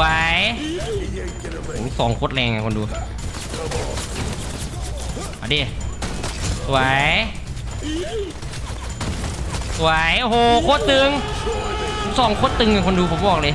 วยโอ้สองโคตรแรงไงคนดูมาดิสวยสวยโอ้โหโคตรตึงสองโคตรตึงไงคนดูผมบอกเลย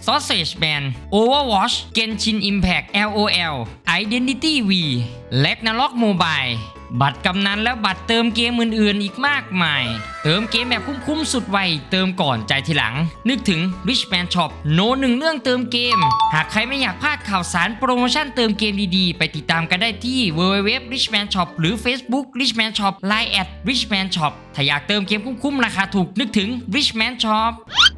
Sausage Band Overwatch Genshin Impact LOL Identity V และ Ragnarok Mobile บัตรกำนันและบัตรเติมเกมอื่นๆ อีกมากมาย เติมเกมแบบคุ้มๆสุดไว เติมก่อนใจทีหลัง นึกถึง Rich Man Shop โนหนึ่งเรื่องเติมเกม หากใครไม่อยากพลาดข่าวสารโปรโมชั่นเติมเกมดีๆ ไปติดตามกันได้ที่ www Rich Man Shop หรือ Facebook Rich Man Shop Line at Rich Man Shop ถ้าอยากเติมเกมคุ้มๆราคาถูกนึกถึง Rich Man Shop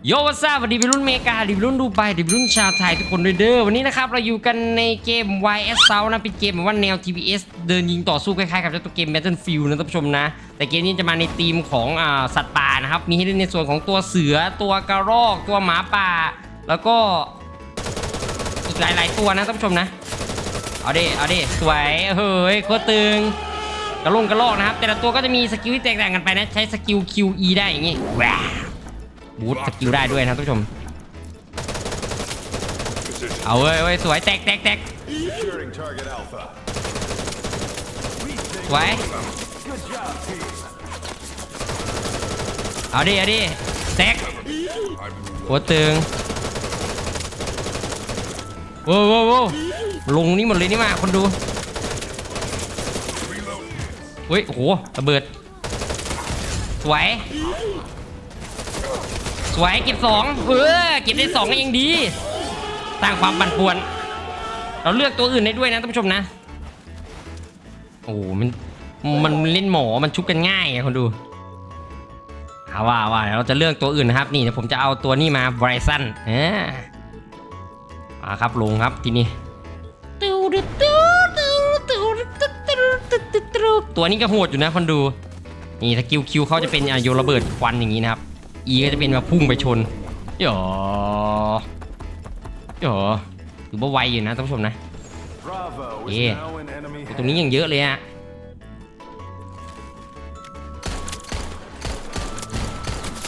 โยวัสซาสวัสดีพี่รุ่นเมกาดิรุ่นดูไบดิรุ่นชาวไทยทุกคนด้วยเด้อวันนี้นะครับเราอยู่กันในเกม YS s o u นะเป็นเกมแบบว่าแนว TPS เดินยิงต่อสู้คล้ายๆกับเจ้าตัวเกม Battlefield นะท่านผู้ชมนะ แต่เกมนี้จะมาในธีมของอสัตว์ป่านะครับ มีให้เล่นในส่วนของตัวเสือตัวกระรอก ตัวหมาป่า แล้วก็อีกหลายๆตัวนะท่านผู้ชมนะเอาดิเอาดิสวยเฮ้ยโคตรตึงกระลงกระลอกนะครับแต่ละตัวก็จะมีสกิลที่แตกต่างกันไปนะใช้สกิล QE ได้อย่างงี้ว้า บูทสกิลได้ด้วยนะท่านผู้ชม เอาเว้ยเว้ยสวยแตกแตกแตกสวยเอาดิเอาดิแตกหัวตึงโว้วโว้โว้ลงนี่หมดเลยนี่มาคนดูเฮ้ยโหระเบิดสวย สวยเก็บสองเออเก็บได้สองก็ยังดีสร้างความปั่นป่วน เราเลือกตัวอื่นได้ด้วยนะท่านผู้ชมนะ โอ้มันมันเล่นหมอมันชุบกันง่ายไงคนดูเอาว่าว่าเราจะเลือกตัวอื่นนะครับ นี่เดี๋ยวผมจะเอาตัวนี้มาไบรซันเอ่ามาครับลงครับทีนี้ตัวนี้ก็โหดอยู่นะคนดู นี่สกิลคิวเขาจะเป็นอะโยนระเบิดควันอย่างนี้นะครับ อีก็จะเป็นมาพุ่งไปชนหยอหยอถือว่าไวอยู่นะท่านผู้ชมนะ Bravo is Yeah. now in enemy ตรงนี้ยังเยอะเลยอะ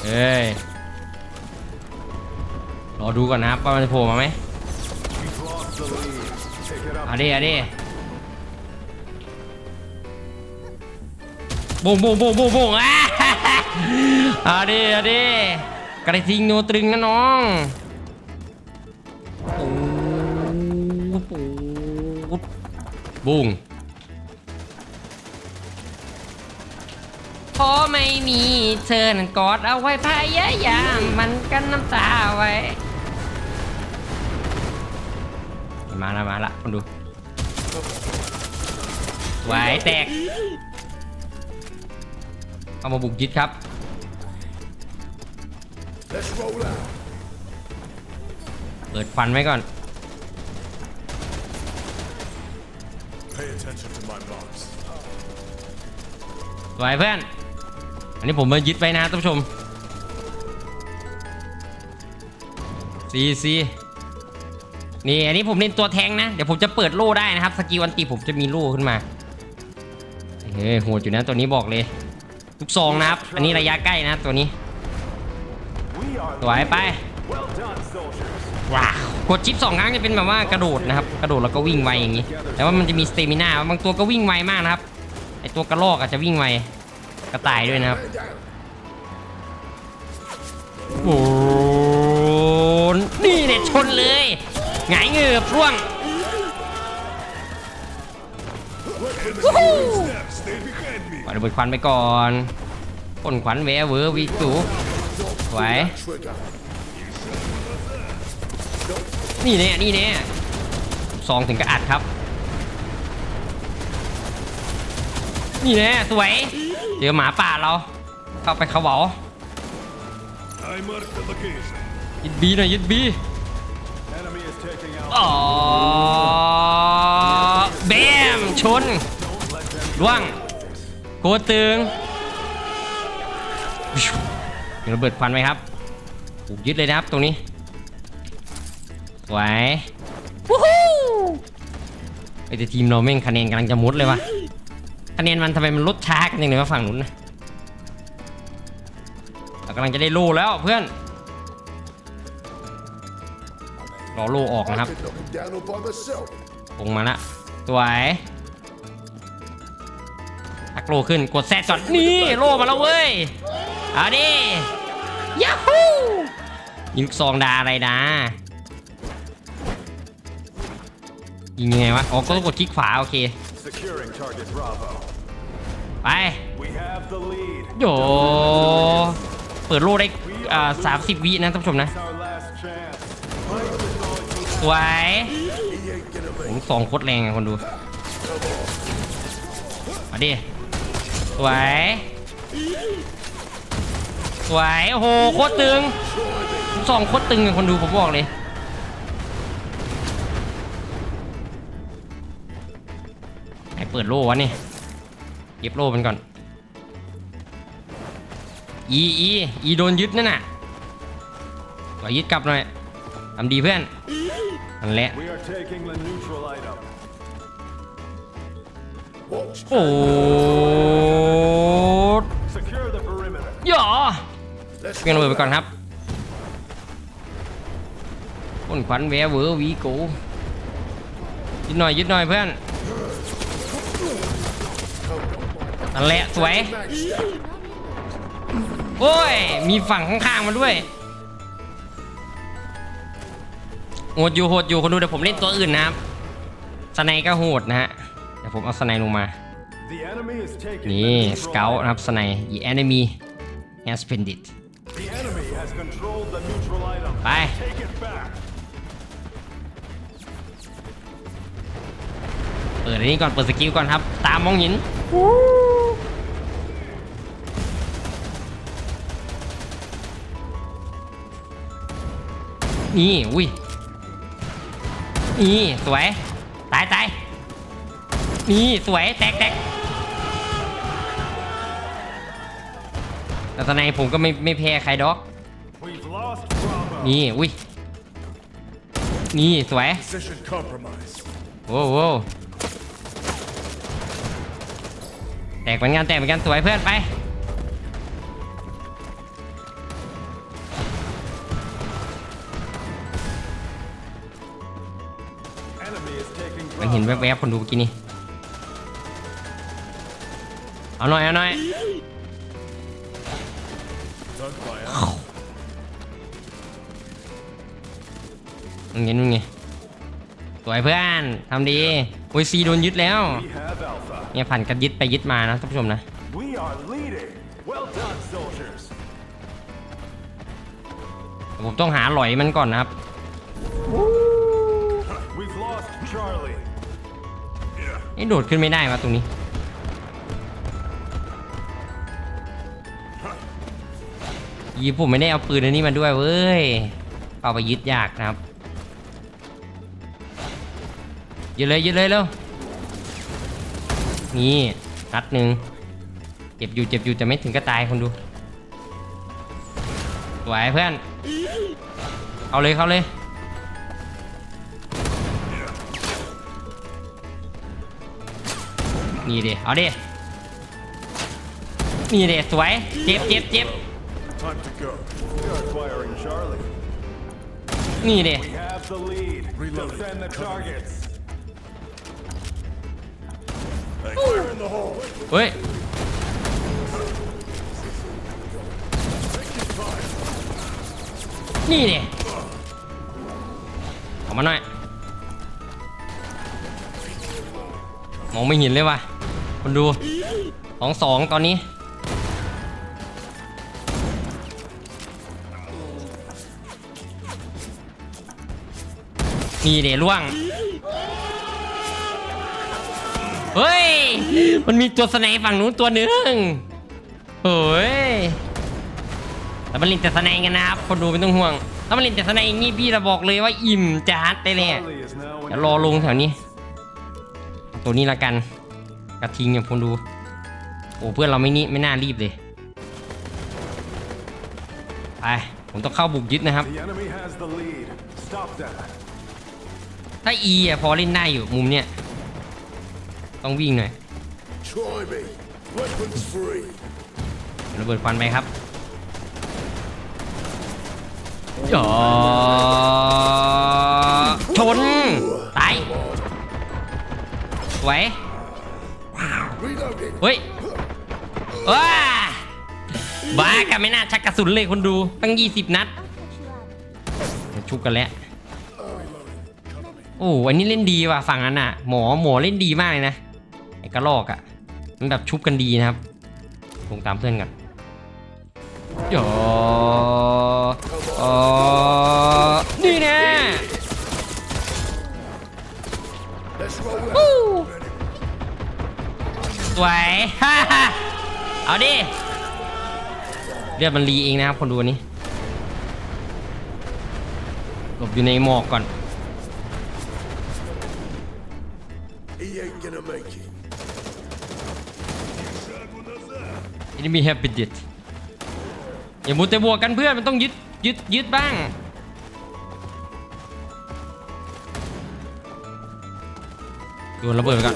เอ้ยรอดูก่อนนะครับว่ามันจะโผล่มาไหม We've lost the lead. Take it up. เอาดิเอาดิ บงบงบงบงบงอะเอาดิเอาดิกระทิงโนตรึงนะน้องโอ้บุ้งเพราะไม่มีเธอนั้นกอดเอาไว้พยายามมันกันน้ำตาไว้ มาละมาละคนดูไหวแตก เอามาบุกยึดครับ Let's roll out. เปิดควันไว้ก่อน Pay attention to my marks. สวยเพื่อน อันนี้ผมมายึดไว้นะท่านผู้ชมซีซีนี่อันนี้ผมเล่นตัวแทงนะ เดี๋ยวผมจะเปิดโล่ได้นะครับ สกิลอันตีผมจะมีโล่ขึ้นมา เฮ้ยโหดอยู่นะตัวนี้บอกเลย ลูกซองนะครับ อันนี้ระยะใกล้นะตัวนี้สวยไปว้าวกดชิปสองครั้งจะเป็นแบบว่ากระโดดนะครับ กระโดดแล้วก็วิ่งไวอย่างนี้ แต่ว่ามันจะมีสเตมิน่าบางตัวก็วิ่งไวมากนะครับไอตัวกระรอกอาจจะวิ่งไวกระต่ายด้วยนะครับโอ้นี่เนี่ยชนเลยหงายเงือบร่วงวู้ ระเบิดควันไปก่อนพ่นขวัญแววเวอร์วิสูสวยนี่เนี่ยนี่เนี่ยสองถึงกระอัดครับ นี่แน่สวยเจอหมาป่าเรา เข้าไปเขาเหวายึดบีหน่อยยึดบีอ๋อแบมชน Don't let them ล่วง กดตึงเดี๋ยวระเบิดควันไว้ครับถูกยึดเลยนะครับตรงนี้สวยวู้ฮู้ไอแต่ทีมเราแม่งคะแนนกำลังจะมุดเลยวะคะแนนมันทำไมมันลดช้ากันอย่างเลยวะฝั่งนู้นนะเรากำลังจะได้โล่แล้วเพื่อนรอโล่ออกนะครับ I could knock him down all by myself. ลงมาละสวยทัก โลขึ้นกดแซดก่อนนี่โลมาแล้วเว้ยเอาดิยาฮูยิงลูกซองดาอะไรนะยิงยังไงวะอ๋อก็ต้องกดคลิกขวาโอเค Securing target Bravo. ไป We have the lead. โยเปิดโลได้อ่าสามสิบวินะท่านผู้ชมนะ Our last chance. สวย He ain't gonna ผ make มสองโคตรแรงอะคนดูมาดิ สวยสวยโอ้โหโคตรตึงสองโคตรตึงอะคนดูผมบอกเลยให้เปิดโล่วะนี่เก็บโล่มันก่อนอีอีอีโดนยึดนั่นน่ะขอยึดกลับหน่อยทำดีเพื่อนนั่นแหละ โอ้ Secure the perimeter. ยอ Let's เพียงระเบิดไปก่อนครับพ่นควันแววเวอร์วีโกยึดหน่อยยึดหน่อยเพื่อนนั่นแหละสวย โอ้ย มีฝั่งข้างๆมาด้วยโหดอยู่โหดอยู่คนดูเดี๋ยวผมเล่นตัวอื่นนะครับสไนก็โหดนะฮะเดี๋ยวผมเอาสไนลงมา The enemy is taking นี่ the ส neutral เกล item. นะครับสไน the enemy has pinned it The enemy has controlled the neutral item. ไป Take it back. เปิดอันนี้ก่อนเปิดสกิลก่อนครับ ตามมองเห็นนี่อุ้ยนี่สวยตายตาย นี่สวยแตกแตกแต่ตอนในผมก็ไม่ไม่แพ้ใครดอก นี่ อุ้ย นี่สวยโว้โว้วแตกเหมือนกันแตกเหมือนกันสวยเพื่อนไป มันเห็นแวบๆคนดูเมื่อกี้นี่ เอาหน่อยเอาหน่อย Don't fire. มึงเห็นมึงไงสวยเพื่อนทำดีโอ้ยซีโดนยึดแล้วเนี่ยผ่านกันยึดไปยึดมานะท่านผู้ชมนะผมต้องหาหลอยมันก่อนนะครับ We've lost Charlie. ไอ้โดดขึ้นไม่ได้มาตรงนี้ ยีผมไม่ได้เอาปืนอันนี้มาด้วยเว้ย เอาไปยึดยากนะครับยึดเลยยึดเลยเร็ว นี่นัดหนึ่งเจ็บอยู่เจ็บอยู่จะไม่ถึงก็ตายคนดูสวยเพื่อน เอาเลยเขาเลย นี่เดเอาดินี่เดสวย เจ็บเจ็บเจ็บ Time to go. We are acquiring Charlie. นี่เด We have the lead. Reloading. Defend the targets. Hey, fire in the hole. เฮ้ย นี่เดออกมาหน่อย มองไม่เห็นเลยว่ะคนดูสองสองตอนนี้ นี่เดล่วง เฮ้ย มันมีตัวสไนป์ฝั่งนู้นตัวหนึ่งเฮ้ยแต่มันลินแต่สไนป์กันนะครับ คนดูไม่ต้องห่วง ถ้ามันลินแต่สไนป์อย่างงี้พี่เราบอกเลยว่าอิ่มจัดได้เลยอะ Charlie is now เดี๋ยว in รอลงแถวนี้ ตัวนี้ละกัน กระทิงอย่างคนดู โอ้เพื่อนเราไม่นี่ไม่น่ารีบเลย ไป ผมต้องเข้าบุกยึดนะครับ ถ้า E อะพอเล่นได้อยู่มุมเนี้ยต้องวิ่งหน่อย Try me. Weapons free. ระเบิดควันไปครับจ่อชนตายสวย Reloading. เฮ้ยว้าบ้ากันไม่น่าชักกระสุนเลยคนดู ตั้ง 20 นัดชุบกันแล้ว โอ้อันนี้เล่นดีว่ะฝั่งนั้นอะ หมอหมอเล่นดีมากเลยนะไอ้กระลอกอะมันแบบชุบกันดีนะครับลงตามเพื่อนกันจ่ออ๋อนี่แน่สวยฮ่าฮ่าเอาดิเลือดมันรีเองนะครับคนดูนี้หลบอยู่ในหมอกก่อน enemy have been dead อย่ามุดแต่บวกกันเพื่อนมันต้องยึดยึดยึดบ้างโดนระเบิดไปก่อน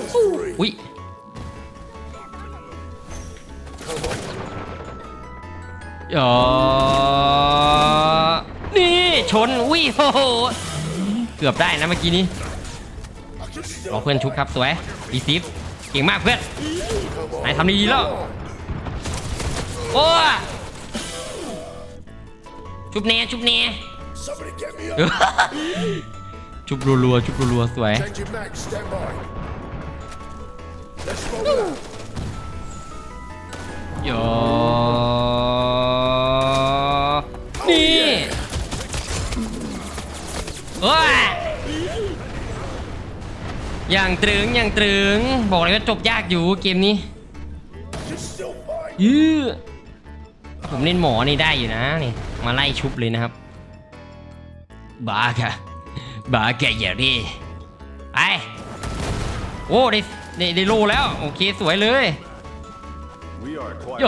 อุ้ยอ๋อนี่ชนอุ้ยโหเกือบได้นะเมื่อกี้นี้รอเพื่อนชุบครับสวยดีซิฟเก่งมากเพื่อนนายทำดีแล้ว โอ้ชุบเน่ชุบเน่ Somebody get me up. ชุบรัวๆชุบรัวๆสวย Changing max. Stand by. Let's roll out. โยนี่โอ้ยอย่างตรึงอย่างตรึง บอกเลยว่าจบยากอยู่เกมนี้ Just still fight. ยื้อ ผมเล่นหมอนี่ได้อยู่นะนี่มาไล่ชุบเลยนะครับบาค่ะบาแกอย่าดิไปโอ้ได้ได้ได้โลแล้ว โอเคสวยเลย We are quite. โย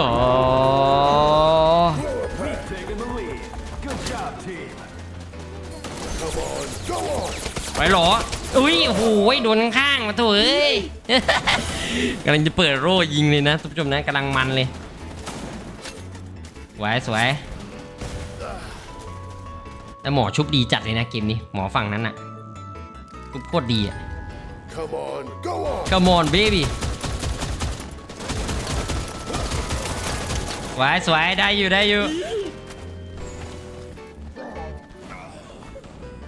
We've taken the lead. Good job, team. Come on. Go on. ไปเหรอ อุ้ยโอ้โหโดนข้างๆมาโถเอ้ยกำลังจะเปิดโร่ยิงเลยนะท่านผู้ชมนะกำลังมันเลยส วยสวยแต่หมอชุบดีจัดเลยนะเกมนี้ หมอฝั่งนั้นอะชุบโคตรดีอะ Come on. Go on. Come on baby สวยสวยได้อยู่ได้อยู่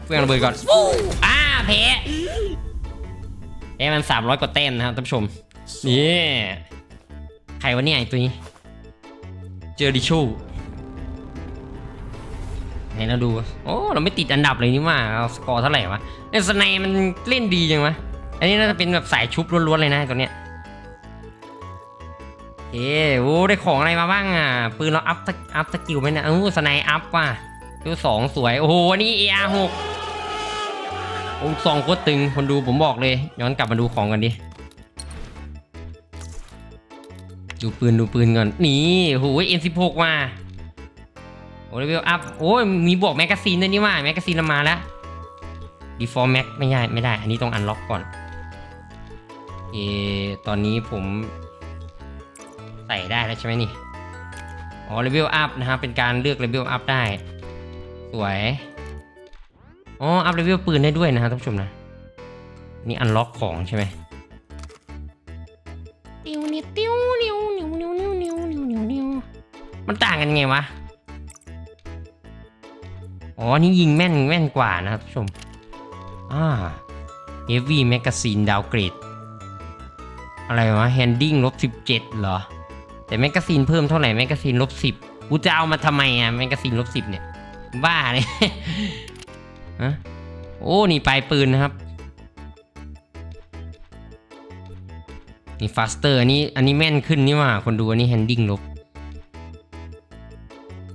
เพื่อนระเบิดก่อนอ้าเพะเอ้มัน300กว่าเต้นนะครับท่านผู้ชม นี่ ใครวะเนี่ยไอ้ตัวนี้ เจอดิชู ไหนเราดู โอ้เราไม่ติดอันดับเลยนี่ว่าเราสกอร์เท่าไหร่วะไอ้สไนมันเล่นดีจังวะอันนี้น่าจะเป็นแบบสายชุบล้วนๆเลยนะตัวเนี้ยเอ้โอ้ได้ของอะไรมาบ้างอะปืนเราอัพอัพสกิลไหมนะอู้สไนอัพว่ะดูสองสวยโอ้โหอันนี้ AR หกองซองโคตรตึงคนดูผมบอกเลยย้อนกลับมาดูของกันดิดูปืนดูปืนก่อนนี่โอ้โห M16 มา อ้เลเวลอัพโอ้ยมีบวกแมกกาซีนด้วยนี่ว่าแมกกาซีนมาแล้วดีฟอร์แม็กไม่ได้ไม่ได้ อันนี้ต้องอันล็อกก่อนเอตอนนี้ผมใส่ได้แล้วใช่ไหมนี่อ๋อเลเวลอัพนะครับเป็นการเลือกเลเวลอัพได้ สวยอ๋ออัพเลเวลปืนได้ด้วยนะครับท่านผู้ชมนะนี่อันล็อกของใช่ไหมติ้วนี่ติ้วนิ้วนิ้วนิ้วนิ้วนิวนิ้วนิวมันต่างกันไงวะ อ๋อ นี่ยิงแม่นแม่นกว่านะครับท่านผู้ชม อ่า Heavy Magazine Downgrade อะไรวะ Handing ลบ17เหรอ แต่แมกกาซีนเพิ่มเท่าไหร่แมกกาซีนลบ10กูจะเอามาทำไมอะแมกกาซีนลบ10เนี่ย บ้าเลยฮะโอ้ นี่ปลายปืนนะครับ นี่ faster อันนี้อันนี้แม่นขึ้นนี่ว่าคนดูอันนี้ handing ลบ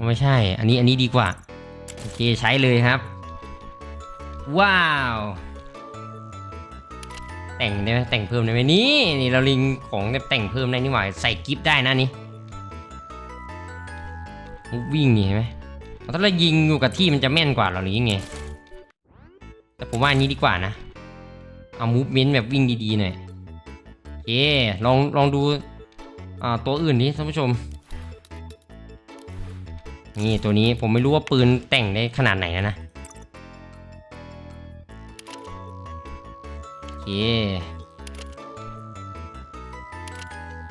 ไม่ใช่ อันนี้อันนี้ดีกว่า โอเคใช้เลยครับ ว้าว แต่งได้ไหมแต่งเพิ่มได้ไหมนี่นี่เราลิงของแต่งเพิ่มได้นี่หว่าใส่กิฟต์ได้นะนี่วิ่งนี่เห็นไหมถ้าเรายิงอยู่กับที่มันจะแม่นกว่าเราหรือยังไงแต่ผมว่านี้ดีกว่านะ เอามูฟเมนต์แบบวิ่งดีๆหน่อยโอเคลองลองดูอ่าตัวอื่นดิท่านผู้ชม นี่ตัวนี้ผมไม่รู้ว่าปืนแต่งได้ขนาดไหนนะนะโอเค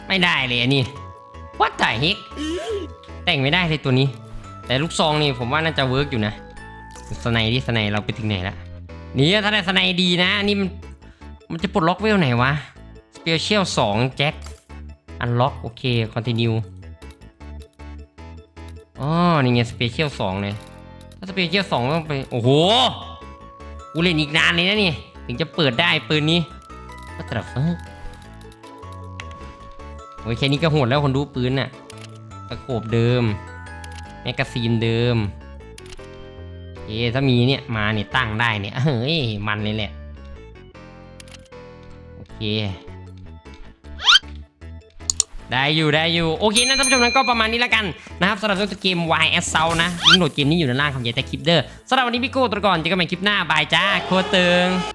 ไม่ได้เลยอันนี้ What the heck แต่งไม่ได้เลยตัวนี้ แต่ลูกซองนี่ผมว่าน่าจะเวิร์กอยู่นะสไนด์ที่สไนด์เราไปถึงไหนละนี่ถ้าได้สไนดีนะอันนี้มันมันจะปลดล็อกเวลไหนวะ Special 2แจ็ค Unlock โอเค Continue อ๋อนี่ ไง Special 2เลย ถ้า Special 2ต้องไป โอ้โห กูเล่นอีกนานเลยนะนี่ ถึงจะเปิดได้ปืนนี้ก็ตรฟโอ้ยแค่นี้ก็โหดแล้วคนดูปืนน่ะตะโขบเดิม แมกกาซีนเดิม เอ๊ถ้ามีเนี่ยมาเนี่ยตั้งได้เนี่ยเฮ้ยมันเลยแหละ โอเค ได้อยู่ได้อยู่โอเคนะท่านผู้ชมนั้นก็ประมาณนี้แล้วกันนะครับสำหรับตัวเกม YS s o u นะลิงโหลดเกมนี้อยู่ด้านล่างของยายแต่คลิปเดอร์สำหรับวันนี้พี่โก้ตัวก่อนเจอกันใหม่คลิปหน้าบายจ้าโคตรตึง